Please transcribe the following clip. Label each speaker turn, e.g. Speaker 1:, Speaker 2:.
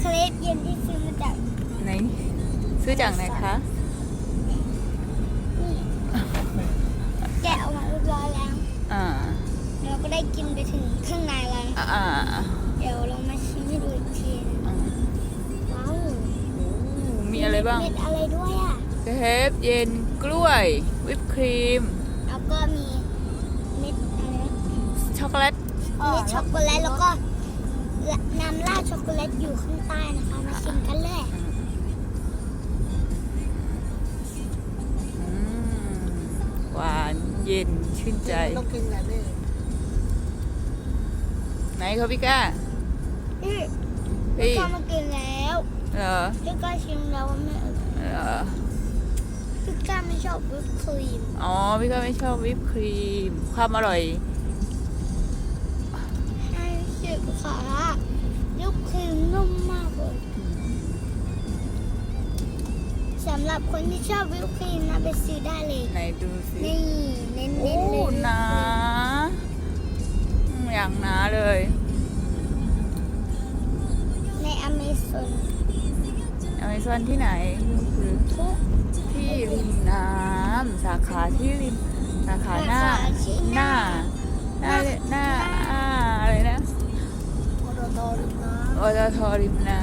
Speaker 1: เครปเย็นที่ซื้อมาจาก
Speaker 2: ไหนซื้อจากไหนคะ
Speaker 1: นี่แกะออกมาเรียบร้อยแล้ว
Speaker 2: อ่า
Speaker 1: เราก็ได้กินไปถึงข้างในแล้วนะ
Speaker 2: อ่าอ่า
Speaker 1: เดี๋ยวเรามาชิมให้ดูอีกทีนะ
Speaker 2: อ่า
Speaker 1: ว้าว
Speaker 2: มีอะไรบ้าง
Speaker 1: เม็ดอะไรด้วยอะ
Speaker 2: เครปเย็นกล้วย วิปครีม
Speaker 1: แล้วก็มีเม็ดอะไรนะ
Speaker 2: ช็อกโกแลต
Speaker 1: เม็ดช็อกโกแลตแล้วก็ น้ำราดช็อกโกแลตอยู่ข้างใต้นะคะ มาชิมกันเลย
Speaker 2: อืมหวานเย็นชื่นใจ
Speaker 3: ต้องกินแหละนี่
Speaker 2: ไหนคะพี่ก้า
Speaker 1: อือ
Speaker 2: พี่
Speaker 1: พี่ก็มากินแล้ว
Speaker 2: เหรอ
Speaker 1: พี่ก็ชิมแล้วว่าไม่อร่อย
Speaker 2: เหรอ
Speaker 1: พี่ก้าไม่ชอบวิปครีม
Speaker 2: อ๋อพี่ก้าไม่ชอบวิปครีม ความอร่อย
Speaker 1: สำหรับคนที่ชอบวิปครีมนะไปซื้อได้เลย
Speaker 2: ไหนดูสิ
Speaker 1: นี่เน้น
Speaker 2: โอ้
Speaker 1: ๆเลย
Speaker 2: หนาอืมอย่างหนาเลย
Speaker 1: ในอเมซอน
Speaker 2: อเมซอนที่ไหนคือ
Speaker 1: ทุก
Speaker 2: ที่ริมน้ำสาขาที่ริมสาขาหน้า
Speaker 1: สาขาที่
Speaker 2: ห
Speaker 1: ห
Speaker 2: น้า
Speaker 1: น้า
Speaker 2: หน้าหน้าอะไรนะ
Speaker 3: โอโดโตริมน้
Speaker 2: อตทริมน้